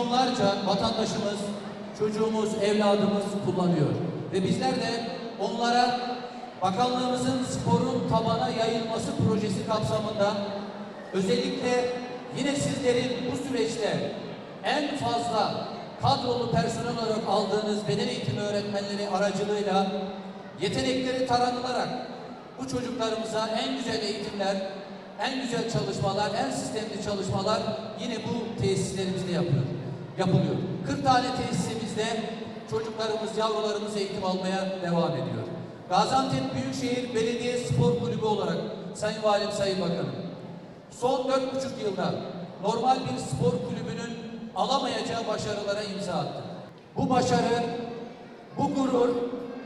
milyonlarca vatandaşımız, çocuğumuz, evladımız kullanıyor. Ve bizler de onlara bakanlığımızın sporun tabana yayılması projesi kapsamında özellikle yine sizlerin bu süreçte en fazla kadrolu personel olarak aldığınız beden eğitimi öğretmenleri aracılığıyla yetenekleri taranılarak bu çocuklarımıza en güzel eğitimler, en güzel çalışmalar, en sistemli çalışmalar yine bu tesislerimizde yapıyor, yapılıyor. 40 tane tesisimizde çocuklarımız, yavrularımız eğitim almaya devam ediyor. Gaziantep Büyükşehir Belediye Spor Kulübü olarak Sayın Valim, Sayın Bakanım, son dört buçuk yılda normal bir spor kulübünün alamayacağı başarılara imza attı. Bu başarı, bu gurur,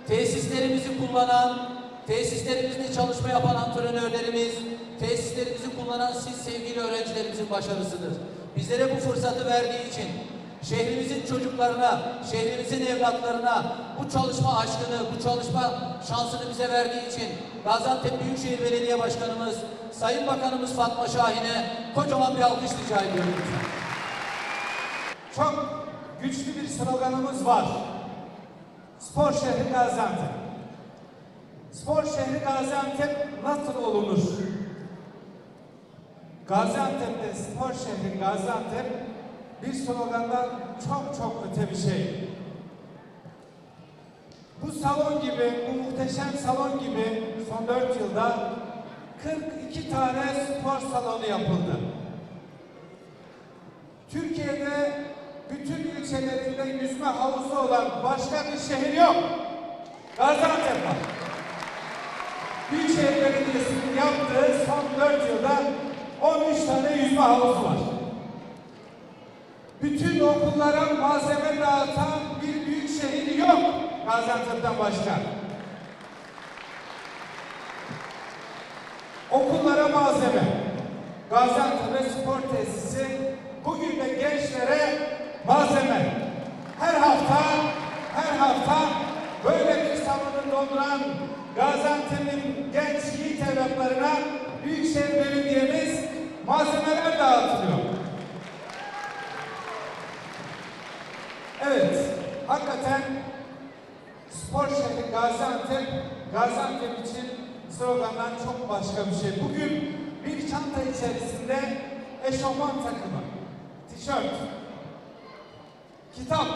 tesislerimizi kullanan, tesislerimizde çalışma yapan antrenörlerimiz, tesislerimizi kullanan siz sevgili öğrencilerimizin başarısıdır. Bizlere bu fırsatı verdiği için şehrimizin çocuklarına, şehrimizin evlatlarına bu çalışma aşkını, bu çalışma şansını bize verdiği için Gaziantep Büyükşehir Belediye Başkanımız, Sayın Bakanımız Fatma Şahin'e kocaman bir alkış rica ediyorum. Çok güçlü bir sloganımız var. Spor şehri Gaziantep. Spor şehri Gaziantep nasıl olunur? Gaziantep'te spor şehri Gaziantep bir slogandan çok çok öte bir şey. Bu salon gibi, bu muhteşem salon gibi son 4 yılda 42 tane spor salonu yapıldı. Türkiye'de bütün ilçelerinde yüzme havuzu olan başka bir şehir yok. Gaziantep var. Büyükşehir Belediyesi'nin yaptığı son 4 yılda 13 tane yüzme havuzu var. Bütün okullara malzeme dağıtan bir büyük şehir yok Gaziantep'ten başka. Okullara malzeme. Gaziantep'e spor tesisi bugün de gençlere malzeme. Her hafta her hafta böyle bir salonu dolduran Gaziantep'in genç yiğit evlatlarına Büyükşehir Belediye'miz malzemeler dağıtılıyor. Evet, hakikaten spor şehri Gaziantep, Gaziantep için slogandan çok başka bir şey. Bugün bir çanta içerisinde eşofman takımı, tişört, kitap,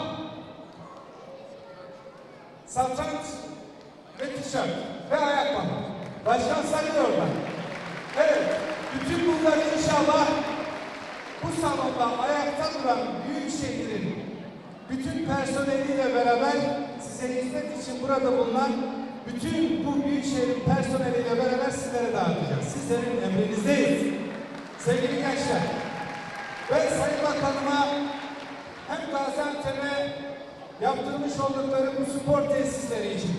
satranç ve tişört ve ayakkabı. Başkan sayıyor orada. Evet, bütün bunları inşallah bu salonda ayakta duran büyük şehrin bütün personeliyle beraber size hizmet için burada bulunan bütün bu büyük şehrin personeliyle beraber sizlere dağıtacağız. Sizlerin emrinizdeyiz. Sevgili gençler, ben Sayın Bakanıma hem Gaziantep'e yaptırmış oldukları bu spor tesisleri için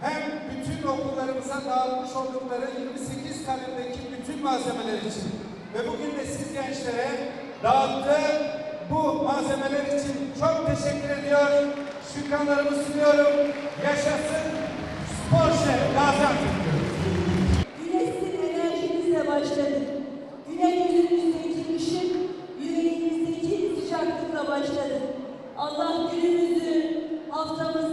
hem bütün okullarımıza dağıtmış oldukları 28 kalemdeki bütün malzemeler için ve bugün de siz gençlere dağıttığı bu malzemeler için çok teşekkür ediyorum. Şükranlarımı sunuyorum. Yaşasın spor şehri Gaziantep. Güneşsiz enerjimizle başladık. Güneş yüzümüzdeki ışık, yüreğimizdeki sıcaklıkla başladık. Allah günümüzü, haftamızı,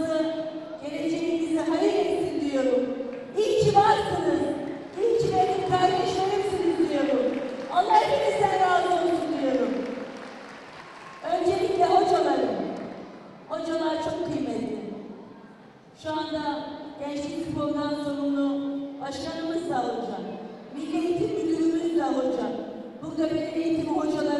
Beden eğitimi hocalarımız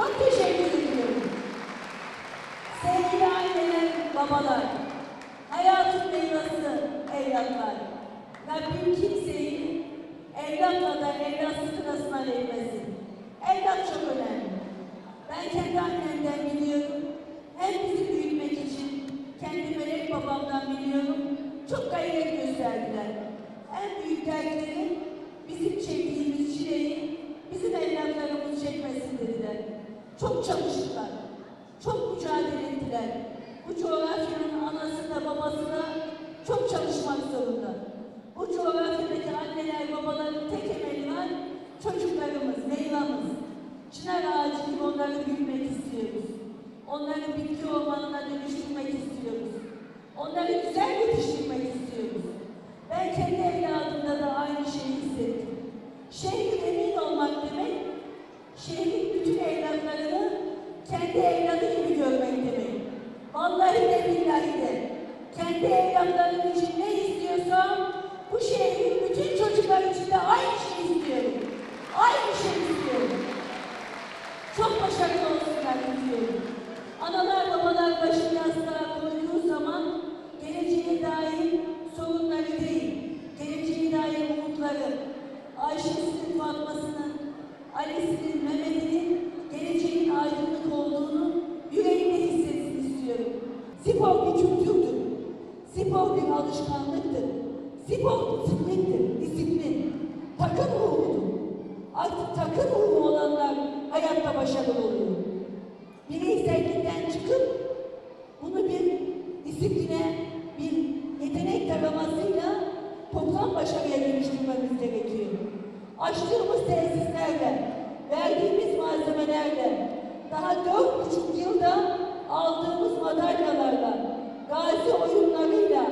Çok teşekkür ediyorum. Sevgili anneler, babalar, hayatın meyvesi, evlatlar. Rabbim kimseyi evlatla da evlatsız sırasına etmesin. Evlat çok önemli. Ben kendi annemden biliyorum. Hem bizi büyütmek için kendi melek babamdan biliyorum. Çok gayret gösterdiler. En büyük dertleri Çok çalıştılar. Çok mücadele ettiler. Bu coğrafyanın anası da babası da çok çalışmak zorunda. Bu coğrafyadaki anneler babaların tek emeli var. Çocuklarımız, meyvamız. Çınar ağacı gibi onları büyütmek istiyoruz. Onları bitki ormanına dönüştürmek istiyoruz. Onları güzel yetiştirmek istiyoruz. Ben kendi evladımda da aynı şeyi hissettim. Şehrin emin olmak demek, şehrin bütün evlatlarını kendi evladı gibi görmek demek. Vallahi de billahi de kendi evlatlarım için ne istiyorsam bu şehrin bütün çocuklar için de aynı şeyi istiyorum. Aynı şeyi istiyorum. Çok başarılı olsunlar istiyorum. Analar babalar başını Spor bir alışkanlıktır. Spor disiplindir, disiplin. Takım ruhudur. Artık takım ruhu olanlar hayatta başarılı oluyor. Bireysellikten çıkıp bunu bir disipline, bir yetenek taramasıyla toplam başarıya dönüştürmemiz gerekiyor. Açtığımız tesislerle, verdiğimiz malzemelerle, daha dört buçuk yılda aldığımız madalyalarla, gazi oyunlarıyla,